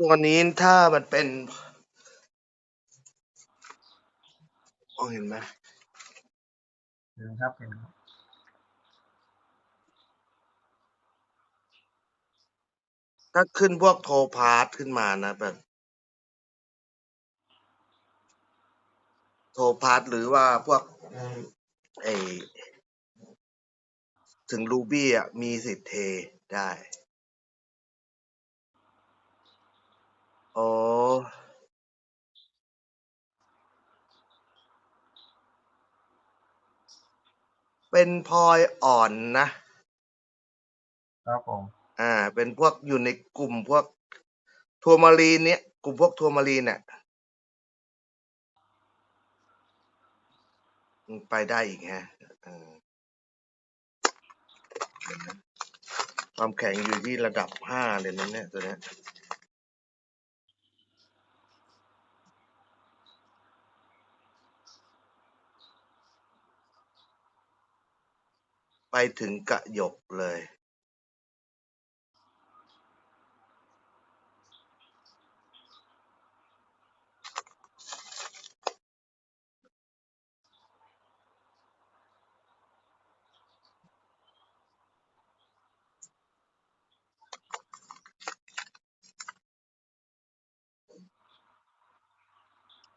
ตัวนี้ถ้ามันเป็นมองเห็นไหมเห็นครับเห็นครับถ้าขึ้นพวกโทรพาร์ทขึ้นมานะแบบโทรพาร์ทหรือว่าพวกไอถึงรูบี้อะ มีสิทธิ์เทได้ โอ้เป็นพลอยอ่อนนะ ครับผม อ่า เป็นพวกอยู่ในกลุ่มพวกทัวร์มารีนเนี้ยกลุ่มพวกทัวร์มารีนเนี่ยมันไปได้อีกฮะเออเห็นไหมความแข็งอยู่ที่ระดับห้าเลยนะเนี่ยตัวเนี้ย ไปถึงกระหยกเลย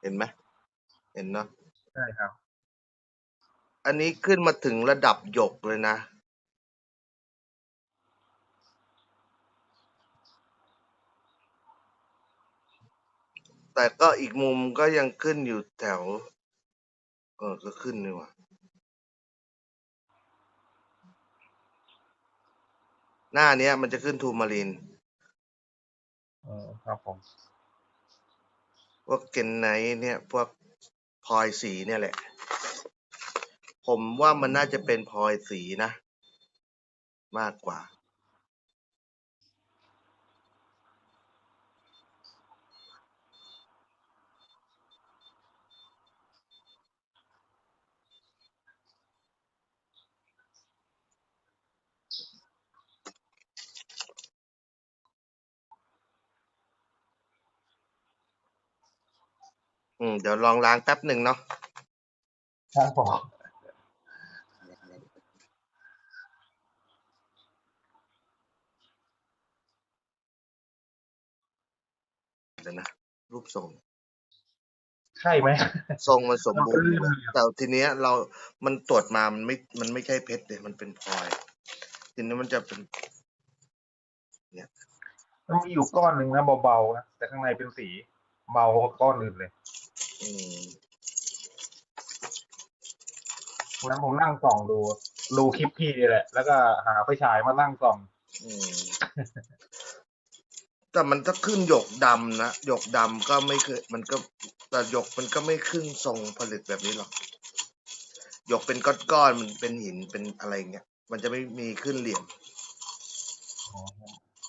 เห็นไหมเห็นเนาะใช่ครับ อันนี้ขึ้นมาถึงระดับหยกเลยนะ แต่ก็อีกมุมก็ยังขึ้นอยู่แถว เออ ก็ขึ้นนี่หว่าหน้าเนี้ยมันจะขึ้นทูมารินเออครับผม พวกเกนไนท์เนี่ย พวกพลอยสีเนี่ยแหละ ผมว่ามันน่าจะเป็นพลอยสีนะ มากกว่า อืม เดี๋ยวลองล้างแป๊บหนึ่งเนาะ ครับผม เดี๋ยวนะรูปทรงใช่ไหมทรงมันสมบูรณ์เราก็เลือกแต่ทีเนี้ยเรา มันตรวจมา มันไม่ มันไม่ใช่เพชรเลยมันเป็นพลอย ทีนี้มันจะเป็นมันมีอยู่ก้อนหนึ่งนะเบาๆนะแต่ข้างในเป็นสี เบากว่าก้อนอื่นเลยอืมวันนั้นผมนั่งส่องดู ดูคลิปพี่นี่แหละ แล้วก็หาไฟฉายมานั่งส่อง อืม แต่มันถ้าขึ้นหยกดำนะหยกดำก็ไม่เคยมันก็แต่หยกมันก็ไม่ขึ้นทรงผลิตแบบนี้หรอกหยกเป็นก้อนๆมันเป็นหินเป็นอะไรเงี้ยมันจะไม่มีขึ้นเหลี่ยม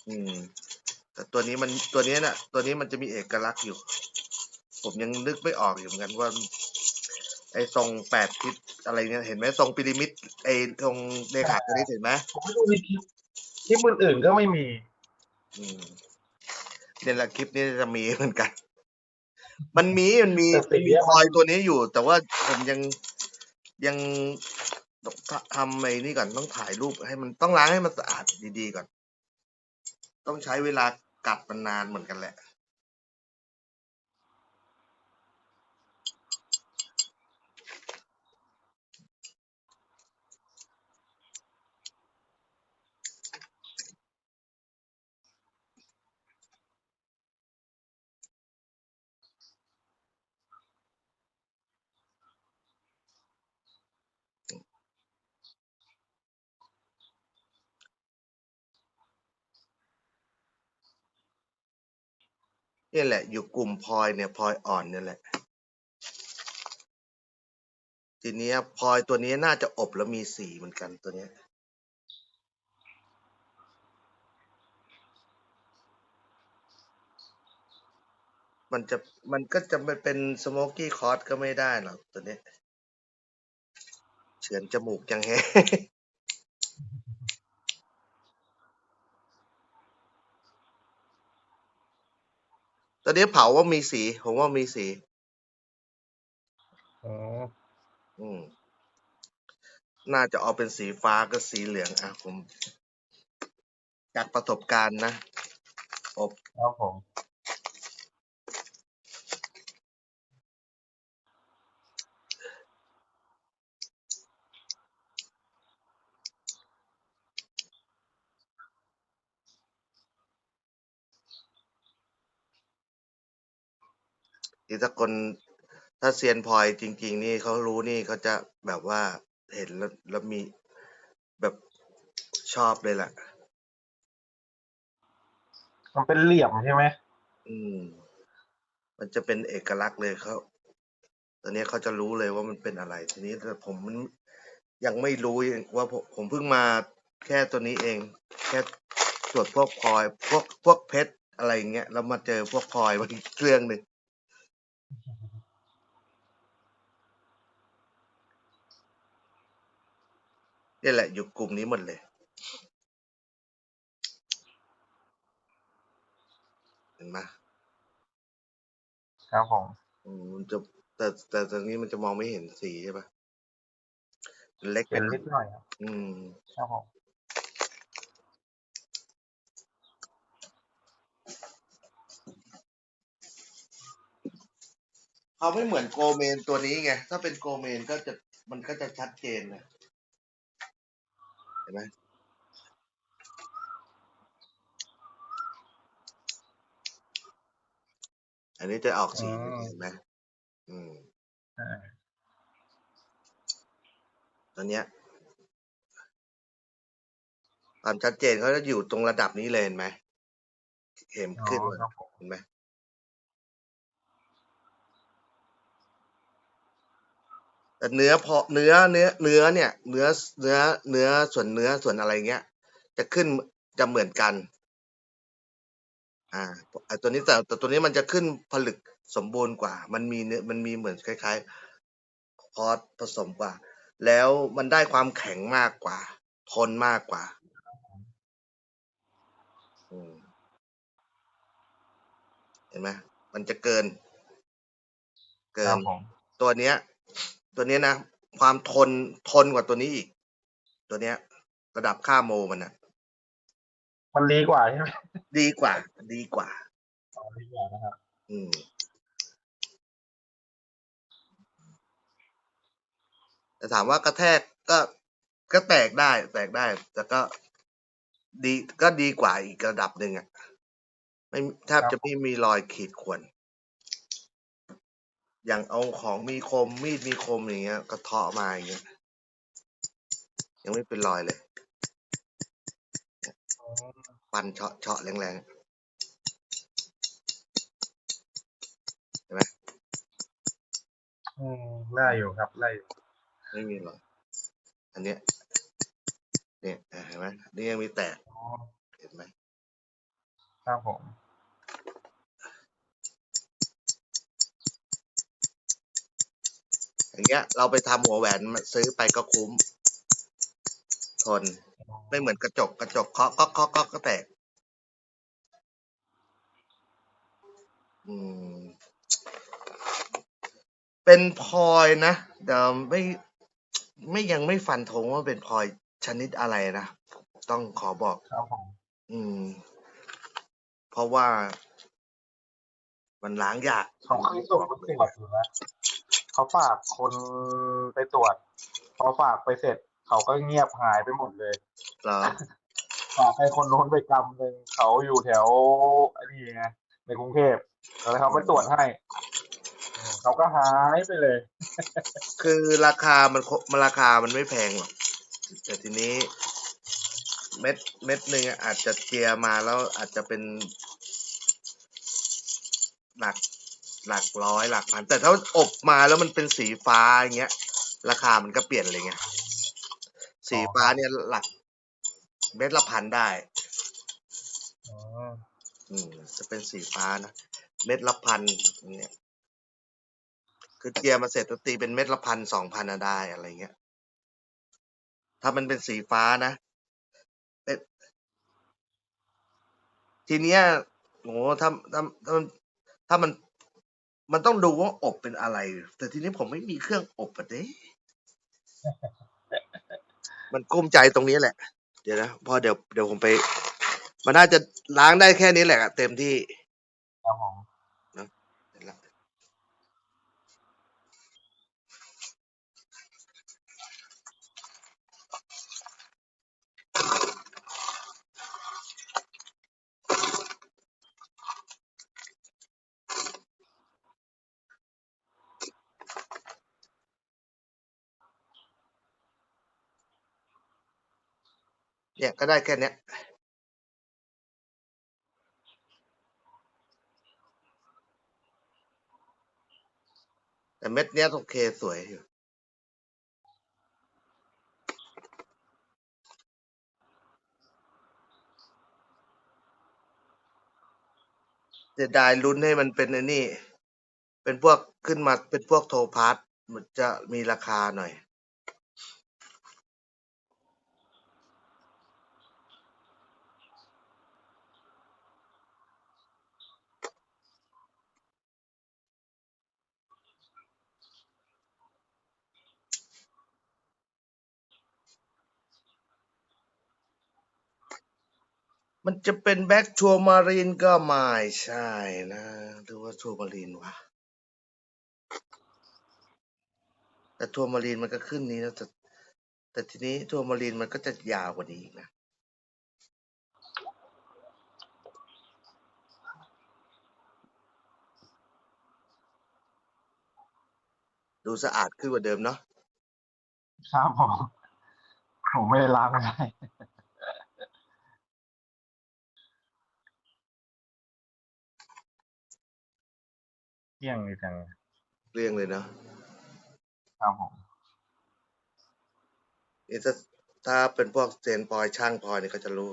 อืม แต่ตัวนี้มันตัวนี้น่ะ ตัวนี้มันจะมีเอกลักษณ์อยู่ ผมยังนึกไม่ออกอยู่เหมือนกันว่า ไอ้ทรงแปดทิศอะไรเนี่ยเห็นไหมทรงพีระมิดไอ้ทรงเลขาคณิตเห็นไหมผมไม่ดูในคลิปคลิปอื่นๆก็ไม่มี อืมเนี่ย แหละคลิปนี้จะมีเหมือนกัน มันมีมันมีแต่สีมีอะคอยตัวนี้อยู่ แต่ว่าผมยังยังต้องทำไอ้นี่ก่อนต้องถ่ายรูปให้มันต้องล้างให้มันสะอาดดีๆก่อน ต้องใช้เวลากัดมันนานเหมือนกันแหละ นี่ยแหละ อยู่กลุ่มพลอยเนี่ยพลอยอ่อนเนี่ยแหละ ทีนี้พลอยตัวนี้น่าจะอบแล้วมีสีเหมือนกันตัวนี้มันจะมันก็จะไม่เป็นสโมกกี้คอร์สก็ไม่ได้หรอกตัวนี้ เฉือนจมูกยังแฮ อนนี้เผาว่ามีสีผมว่ามีสีอืมอืม น่าจะออกเป็นสีฟ้ากับสีเหลืองอะผม จากประสบการณ์นะอบ ครับผม ที่ถ้าคนถ้าเซียนพลอยจริง ๆ นี่เขารู้นี่เขาจะแบบว่าเห็นแล้วแล้วมีแบบชอบเลยแหละ มันเป็นเหลี่ยมใช่ไหมอืม มันจะเป็นเอกลักษณ์เลยเขาตอนนี้เขาจะรู้เลยว่ามันเป็นอะไร ทีนี้แต่ผมมันยังไม่รู้ว่าผมผมเพิ่งมาแค่ตัวนี้เอง แค่ตรวจพวกพลอย พวกพวกเพชรอะไรอย่างเงี้ยแล้วมาเจอพวกพลอยมันอีกเรื่องหนึ่ง นี่แหละอยู่กลุ่มนี้หมดเลยเห็นไหมครับผมอืมมันจะแต่แต่ตอนนี้มันจะมองไม่เห็นสีใช่ปะมันเล็กไปเป็นหน่นิอยดหน่อยครับอืมครับผมเขาไม่เหมือนโกเมนตัวนี้ไง ถ้าเป็นโกเมนก็จะมันก็จะชัดเจนนะเห็นไหมอันนี้จะออกสีเห็นไหมอืมอ่าตอนเนี้ยความชัดเจนเขาจะอยู่ตรงระดับนี้เลยเห็นไหมเห็นอ๋อขึ้นมาครับผมเห็นไหม แต่เนื้อพอเนื้อเนื้อเนื้อเนี่ยเนื้อเนื้อเนื้อส่วนเนื้อส่วนอะไรเงี้ย จะขึ้นจะเหมือนกัน อ่าไอตัวนี้แต่แต่ตัวนี้มันจะขึ้นผลึกสมบูรณ์กว่า มันมีเนื้อมันมีเหมือนคล้ายๆพอสผสมกว่า แล้วมันได้ความแข็งมากกว่า ทนมากกว่าอืมเห็นไหมมันจะเกิน เกิครันบผมตัวเนี้ย ตัวเนี้ยนะ ความทนทนกว่าตัวนี้อีก ตัวเนี้ย ระดับค่าโมมันนะมันดีกว่าใช่ไหมดีกว่า ดีกว่าอ๋อดีกว่านะครับ อืมแต่ถามว่ากระแทกก็ก็แตกได้แตกได้ แต่ก็ดีก็ดีกว่าอีกระดับหนึ่งอะไม่แทบจะไม่มีรอยขีดข่วน อย่างเอาของมีคมมีดมีคมอย่างเงี้ยกระเทาะมาอย่างเงี้ยยังไม่เป็นรอยเลยอืมฟันเฉาะเฉาะแรงอืมได้อยู่ครับได้อยู่ๆไม่มีรอยอันเนี้ยเนี่ยเห็นไหมนี่ยังมีแตกอ๋อเห็นไหมครับผม อย่างเงี้ยเราไปทำหัวแหวนมาซื้อไปก็คุ้ม ทน ไม่เหมือนกระจกกระจกเคาะก็เคาะก็ก็แตก อืม เป็นพลอยนะแต่ไม่ไม่ยังไม่ฟันธงว่าเป็นพลอยชนิดอะไรนะ ต้องขอบอกครับผมอืม เพราะว่ามันล้างยากเขาเคยส่งไปตรวจอยู่นะ เขาฝากคนไปตรวจพอฝากไปเสร็จ เขาก็เงียบหายไปหมดเลยเหรอฝากให้คนโน้นไปกำหนึ่งเขาอยู่แถวไอ้นี่ไงในกรุงเทพแล้วเขาไปตรวจให้ เขาก็หายไปเลย คือราคามันคมันราคามันไม่แพงหรอกแต่ทีนี้ เม็ดเม็ดหนึ่งอะอาจจะเจียมาแล้วอาจจะเป็นหลัก หลักร้อยหลักพัน แต่ถ้าอบมาแล้วมันเป็นสีฟ้าอย่างเงี้ย ราคามันก็เปลี่ยนเลยไงสีฟ้าเนี่ยหลักเม็ดละพันได้อ๋ออืมจะเป็นสีฟ้านะเม็ดละพันอย่างเงี้ยคือเจียมาเสร็จแล้วตีเป็นเม็ดละพันสองพันอะได้อะไรเงี้ย ถ้ามันเป็นสีฟ้านะเป็นทีเนี้ยโหถ้าถ้าถ้ามันถ้ามัน มันต้องดูว่าอบเป็นอะไร แต่ทีนี้ผมไม่มีเครื่องอบอะเด้มันกลุ้มใจตรงนี้แหละ เดี๋ยวนะพอเดี๋ยวเดี๋ยวผมไป มันน่าจะล้างได้แค่นี้แหละเต็มที่ครับผม เนี่ยก็ได้แค่เนี้ยแต่เม็ดเนี้ยโอเคสวยอยู่เสียดายลุ้นให้มันเป็นไอ้นี่ เป็นพวกขึ้นมาเป็นพวกโทพาร์ตมันจะมีราคาหน่อย มันจะเป็นแบ็กชัวมารีนก็ไม่ใช่นะหรือว่าชัวมารีนวะแต่ทัวมารีนมันก็ขึ้นนี้นะแต่แต่ทีนี้ทัวมารีนมันก็จะยาวกว่านี้อีกนะดูสะอาดขึ้นกว่าเดิมเนาะครับผมผมไม่ได้ล้างไม่ได้ เที่ยงเลยจังเรียงเลยเนาะครับผมนี่ถ้าถ้าเป็นพวกเซนพลอยช่างพลอยเนี่ยก็จะรู้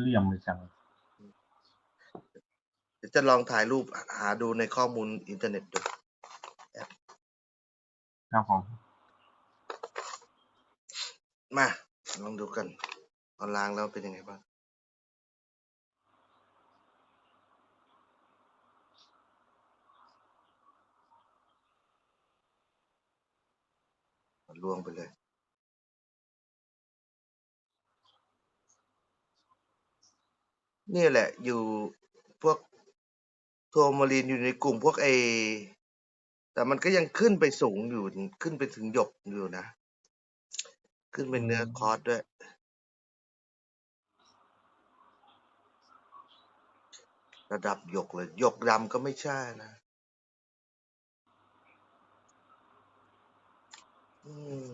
เหลี่ยมเลยจังเดี๋ยวจะลองถ่ายรูปหาดูในข้อมูลอินเทอร์เน็ตดู ครับผมมาลองดูกันตอนล้างแล้วเป็นยังไงบ้างลวงไปเลยนี่แหละอยู่พวกโทรมารีนอยู่ในกลุ่มพวกไอ แต่มันก็ยังขึ้นไปสูงอยู่ขึ้นไปถึงหยกอยู่นะ ขึ้นเป็นเนื้อคอร์สด้วย ระดับหยกเลยหยกดำก็ไม่ใช่นะอืม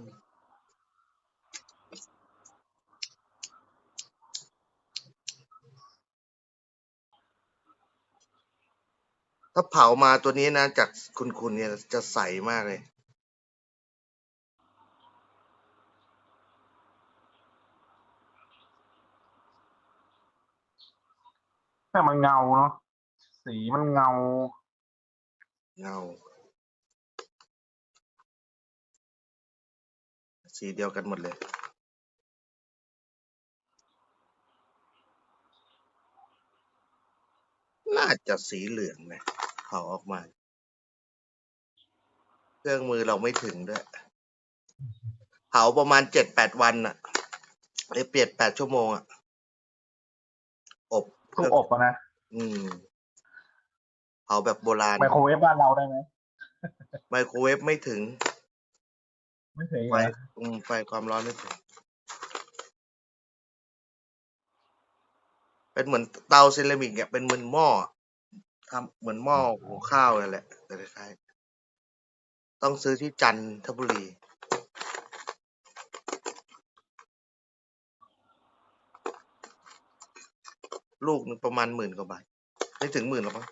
ถ้าเผามาตัวนี้นะ จากคุณคุณเนี่ยจะใสมากเลย แต่มันเงาเนาะสีมันเงา เงา สีเดียวกันหมดเลย น่าจะสีเหลืองนะ เผาออกมา เครื่องมือเราไม่ถึงด้วย เผาประมาณเจ็ดแปดวันอะไอเปลี่ยนแปดชั่วโมงอะอบเคตู้รื่องอบอะนะอืมเผาแบบโบราณไมโครเวฟบ้านเราได้ไหมไมโครเวฟไม่ถึง ไม่ถึงไฟนะอืมไฟความร้อนไม่ถึง เป็นเหมือนเตาเซรามิกเนี่ยเป็นเหมือนหม้อ ทำเหมือนหม้อหุงข้าวนั่นแหละแต่คล้ายๆต้องซื้อที่จันทบุรี ลูกหนึงประมาณหมื่นกว่าบาทไม่ถึงหมื่นหรอกปะ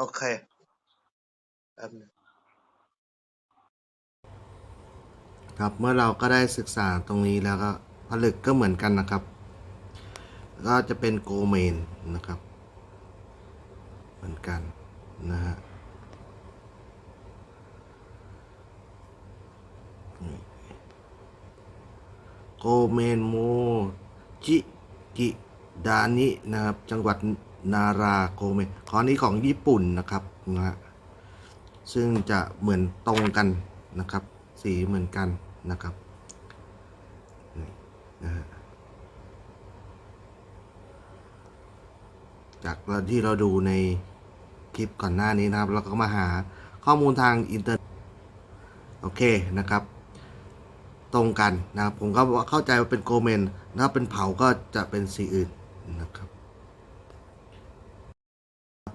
โอเคแป๊บนึงครับ เมื่อเราก็ได้ศึกษาตรงนี้แล้วก็ผลึกก็เหมือนกันนะครับ ก็จะเป็นโกเมนนะครับ เหมือนกันนะฮะโกเมนโมจิกิดานินะครับ จังหวัด นาราโกเมนขอนี้ของญี่ปุ่นนะครับนะฮะซึ่งจะเหมือนตรงกันนะครับ สีเหมือนกันนะครับนะฮะจากที่เราดูในคลิปก่อนหน้านี้นะครับ เราก็มาหาข้อมูลทางอินเทอร์โอเคนะครับ ตรงกันนะครับ ผมก็เข้าใจว่าเป็นโกเมนถ้าเป็นเผาก็จะเป็นสีอื่นนะครับ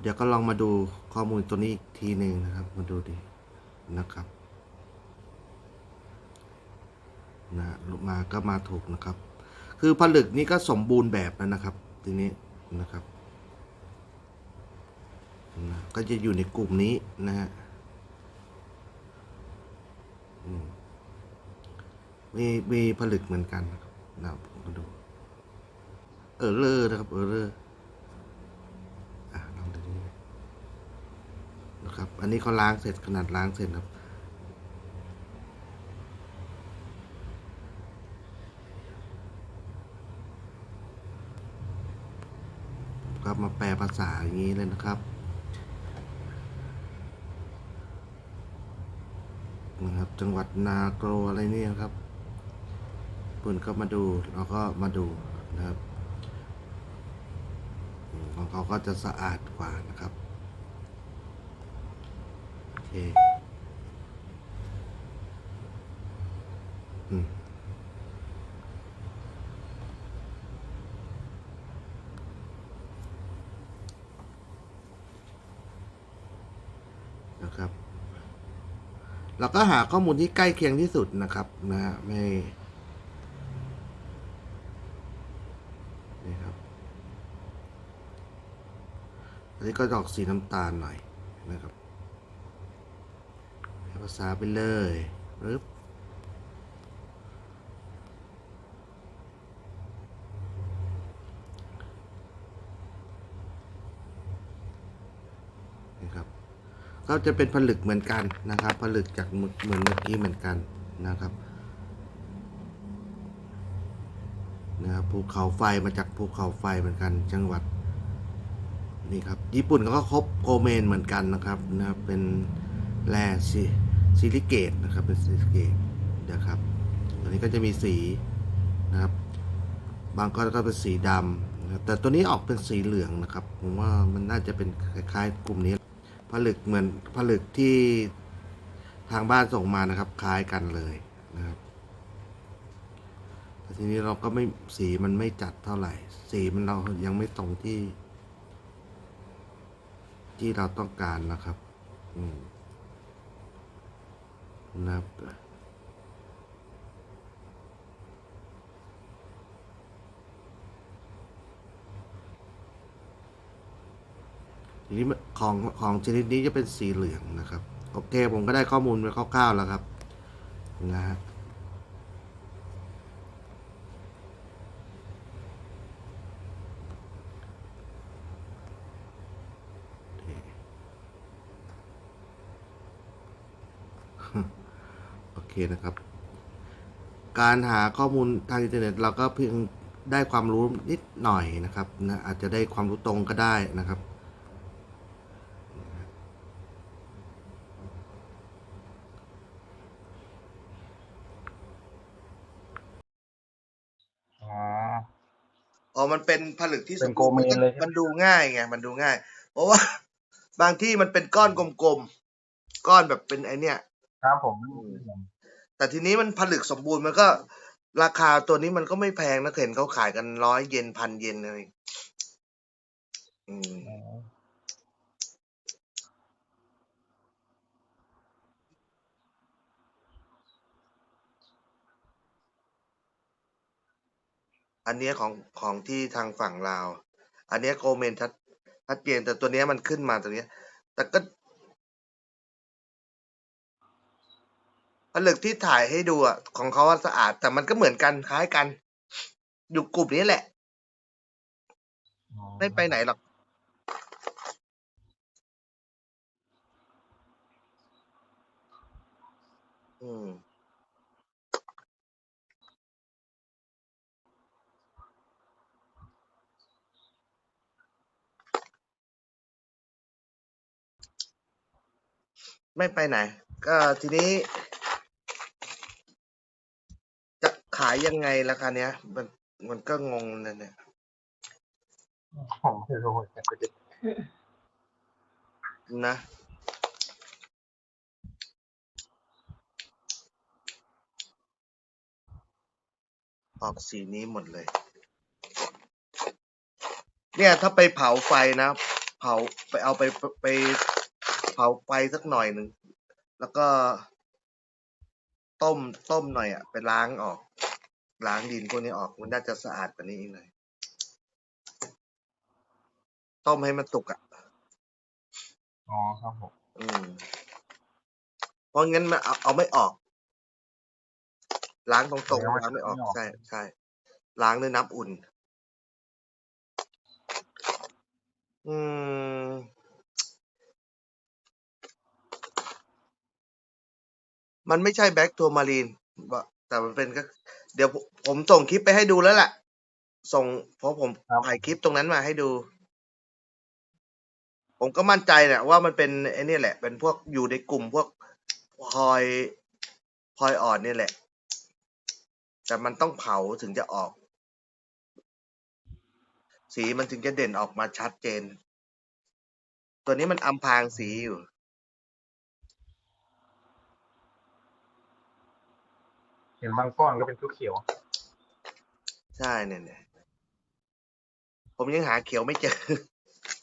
เดี๋ยวก็ลองมาดูข้อมูลตัวนี้อีกทีหนึ่งนะครับ มาดูดินะครับนะมาก็มาถูกนะครับ คือผลึกนี่ก็สมบูรณ์แบบแล้วนะครับ ทีนี้นะครับนะก็จะอยู่ในกลุ่มนี้นะฮะมีมีผลึกเหมือนกันนะครับนะผมก็ดู เออเลอร์นะครับ เออเลอร์อะลองดูนี่นะ ครับ อันนี้เขาล้างเสร็จขนาดล้างเสร็จครับ ครับมาแปลภาษาอย่างนี้เลยนะครับนะครับ จังหวัดนาโกรอะไรนี่ครับเปิ่นก็มาดูเราก็มาดูนะครับของเขาก็จะสะอาดกว่านะครับ เอืมนะครับ เราก็หาข้อมูลที่ใกล้เคียงที่สุดนะครับ นะฮะไม่นี่ครับ อันนี้ก็จะอกสีน้ำตาลหน่อยนะครับ ภาษาไปเลยปึ๊บนี่ครับ ก็จะเป็นผลึกเหมือนกันนะครับ ผลึกจากเหมือนเมื่อกี้เหมือนกันนะครับนะครับภูเขาไฟมาจากภูเขาไฟเหมือนกันจังหวัดนี่ครับญี่ปุ่นเขาก็ครบโกเมนเหมือนกันนะครับนะครับเป็นแร่ซิ ซิลิเกตนะครับเป็นซิลิเกตนะครับตัวนี้ก็จะมีสีนะครับบางก้อนก็เป็นสีดำนะครับแต่ตัวนี้ออกเป็นสีเหลืองนะครับผมว่ามันน่าจะเป็นคล้ายๆกลุ่มนี้ผลึกเหมือนผลึกที่ทางบ้านส่งมานะครับ คล้ายกันเลยนะครับแต่ทีนี้เราก็ไม่สีมันไม่จัดเท่าไหร่ สีมันเรายังไม่ตรงที่ ที่เราต้องการนะครับ อืม นับทีนี้ของของชนิดนี้จะเป็นสีเหลืองนะครับ โอเค ผมก็ได้ข้อมูลไปคร่าวๆแล้วครับนะฮะ เคนะครับ การหาข้อมูลทางอินเทอร์เน็ตเราก็เพียงได้ความรู้นิดหน่อยนะครับนะอาจจะได้ความรู้ตรงก็ได้นะครับ อ๋อ อ๋อ มันเป็นผลึกที่เป็นสบูรณ์โกเมนเลยใช่ไหม มันดูง่ายไง มันดูง่าย เพราะว่า บางที่มันเป็นก้อนกลมๆ ก้อนแบบเป็นไอเนี้ย ครับผม แต่ทีนี้มันผลึกสมบูรณ์มันก็ ราคาตัวนี้มันก็ไม่แพงนะเห็นเขาขายกันร้อยเยนพันเยนอะไรอืมอันเนี้ยของของที่ทางฝั่งลาว อันเนี้ยโกเมนชัดชัดเจนแต่ตัวเนี้ยมันขึ้นมาตรงเนี้ยแต่ก็ ผลึกที่ถ่ายให้ดูอะของเขาอะสะอาด แต่มันก็เหมือนกันคล้ายกัน อยู่กลุ่มนี้แหละ ไม่ไปไหนหรอก อืมไม่ไปไหน ก็ทีนี้ จะขายยังไงราคาเนี้ย มันมันก็งงนั่นเนี่ยผมไม่รู้เหมือนกันนะออกสีนี้หมดเลย เนี่ยถ้าไปเผาไฟนะ เผาไปเอาไปไปไปเผาไฟสักหน่อยหนึ่ง แล้วก็ต้มต้มหน่อยอะไปล้างออก ล้างดินพวกนี้ออกมันน่าจะสะอาดกว่านี้อีกหน่อยต้มให้มันสุกอะ อ๋อครับผมอืมเพราะงั้นมันเอาเอาไม่ออก ล้างตรงๆล้างไม่ออกใช่ใช่ล้างด้วยน้ำอุ่น อืม มันไม่ใช่แบ็กทัวมารีนแต่มันเป็นก็ เดี๋ยวผมผมส่งคลิปไปให้ดูแล้วแหละส่งเพราะผมถ่ายคลิปตรงนั้นมาให้ดู ผมก็มั่นใจเนี่ยว่ามันเป็นไอ้นี่แหละ เป็นพวกอยู่ในกลุ่มพวกพลอยพลอยอ่อนนี่แหละ แต่มันต้องเผาถึงจะออก สีมันถึงจะเด่นออกมาชัดเจน ตัวนี้มันอำพรางสีอยู่ เห็นบางก้อนก็เป็นเขียว ใช่เนี่ยเนี่ยผมยังหาเขียวไม่เจอ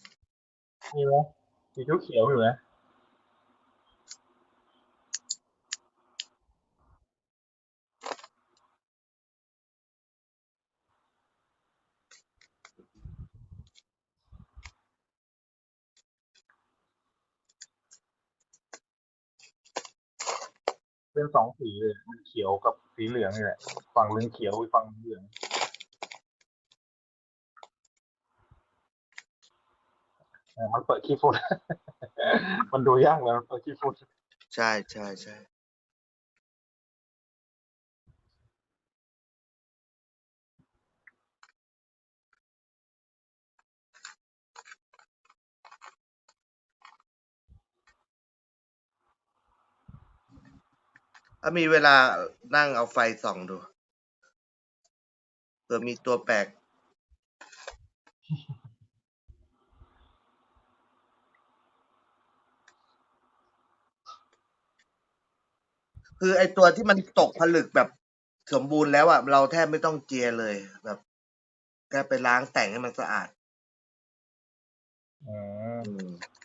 ๆมีไหมมีเขียวๆอยู่นะ เป็นสองสีเลยมันเขียวกับสีเหลืองนี่แหละ ฝั่งเหลืองเขียวอีกฝั่งเหลืองเออมันเปิดขี้ฝุ่น มันดูยากเลยมันเปิดขี้ฝุ่น ใช่ใช่ใช่ ถ้ามีเวลานั่งเอาไฟส่องดูเผื่อมีตัวแปลก คือไอตัวที่มันตกผลึกแบบสมบูรณ์แล้วอะเราแทบไม่ต้องเจียเลยแบบแค่ไปล้างแต่งให้มันสะอาด อืม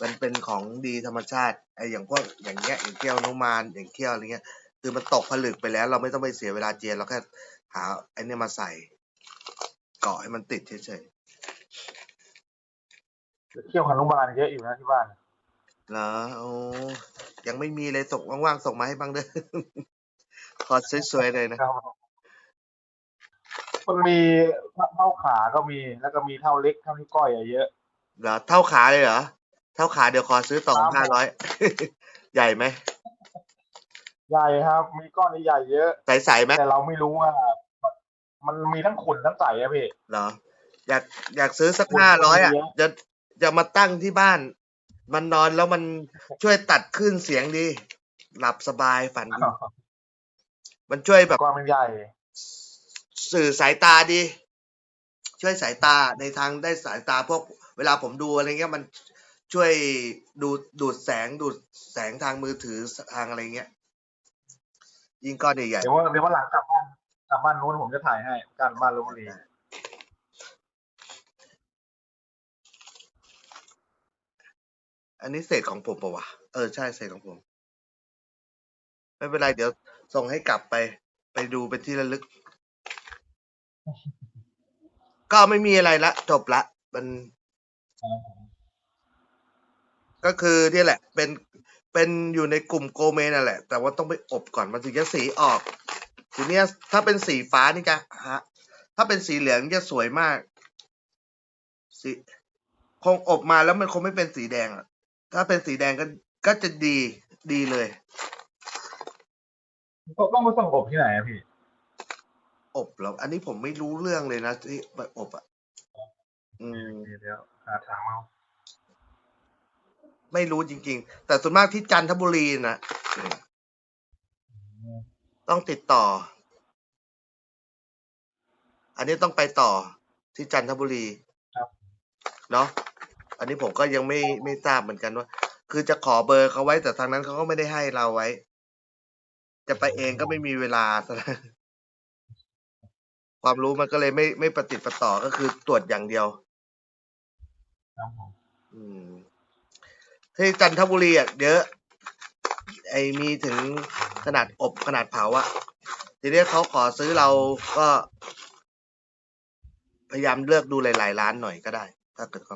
มมันเป็นของดีธรรมชาติไออย่างพวกอย่างเงี้ยอย่างเกี้ยวนุมานอย่างเกี้ยวอะไรเงี้ย คือมันตกผลึกไปแล้ว เราไม่ต้องไปเสียเวลาเจียเราแค่หาไอเนี้ยมาใส่เกาะให้มันติดเฉยเที่ยวฮนุบาลเยอะอยู่นะที่บ้านๆเหรอโอ้ยังไม่มีเลยส่งว่างๆส่งมาให้บ้างเด้อ ขอสวยๆเลยนะครับมันมีเท่าขาก็มี แล้วก็มีเท่าเล็กเท่านิ้วก้อยอะเยอะ เหรอเท่าขาเลยเหรอ เท่าขาเดี๋ยวขอซื้อต่อครับห้าร้อยใหญ่ไหมใหญ่ครับ มีก้อนใหญ่ๆเยอะ ใสๆไหมแต่เราไม่รู้ว่า มันมีทั้งขุ่นทั้งใสอะพี่เหรอ อยากอยากซื้อสักคุณห้าร้อยอะเยอะจะจะมาตั้งที่บ้าน มันนอนแล้วมันช่วยตัดคลื่นเสียงดี หลับสบายฝันดีมันช่วยแบบก้อนมันใหญ่ สื่อสายตาดี ช่วยสายตาในทางได้สายตาพวก เวลาผมดูอะไรเงี้ยมัน ช่วยดูดูดแสงดูดแสงทางมือถือทางอะไรเงี้ย ยิ่งก้อนใหญ่เดี๋ยวว่าเดี๋ยวว่าหลังกลับบ้านกลับบ้านนู้นผมจะถ่ายให้การบ้านลพบุรีๆอันนี้เศษของผมปะวะเออใช่เศษของผม ไม่เป็นไรเดี๋ยวส่งให้กลับไป ไปดูเป็นที่ระลึก ก็ไม่มีอะไรละ จบละ มัน ก็คือเนี่ยแหละ เป็นเป็นอยู่ในกลุ่มโกเมนั่นแหละ แต่ว่าต้องไปอบก่อนมันถึงจะสีออกทีเนี้ยถ้าเป็นสีฟ้านี่จะฮะถ้าเป็นสีเหลืองจะสวยมากสีคงอบมาแล้วมันคงไม่เป็นสีแดงอะ ถ้าเป็นสีแดงก็ก็จะดีดีเลยต้องไปส่งอบที่ไหนอะพี่ อบแล้วอันนี้ผมไม่รู้เรื่องเลยนะที่ไปอบอะ อืมเดี๋ยวหาทางเอา ไม่รู้จริง ๆ แต่ส่วนมากที่จันทบุรีนะต้องติดต่อ อันนี้ต้องไปต่อที่จันทบุรีเนาะอันนี้ผมก็ยังไม่ไม่ทราบเหมือนกันว่า คือจะขอเบอร์เขาไว้แต่ทางนั้นเขาก็ไม่ได้ให้เราไว้ จะไปเองก็ไม่มีเวลาซะแล้วความรู้มันก็เลยไม่ไม่ประติดประต่อก็คือตรวจอย่างเดียวครับผมอืม ที่จันทบุรีอะเยอะ ไอมีถึงขนาดอบขนาดเผาอะทีนี้เขาขอซื้อเราก็ พยายามเลือกดูหลาย ๆ ร้านหน่อยก็ได้ ถ้าเกิดเขา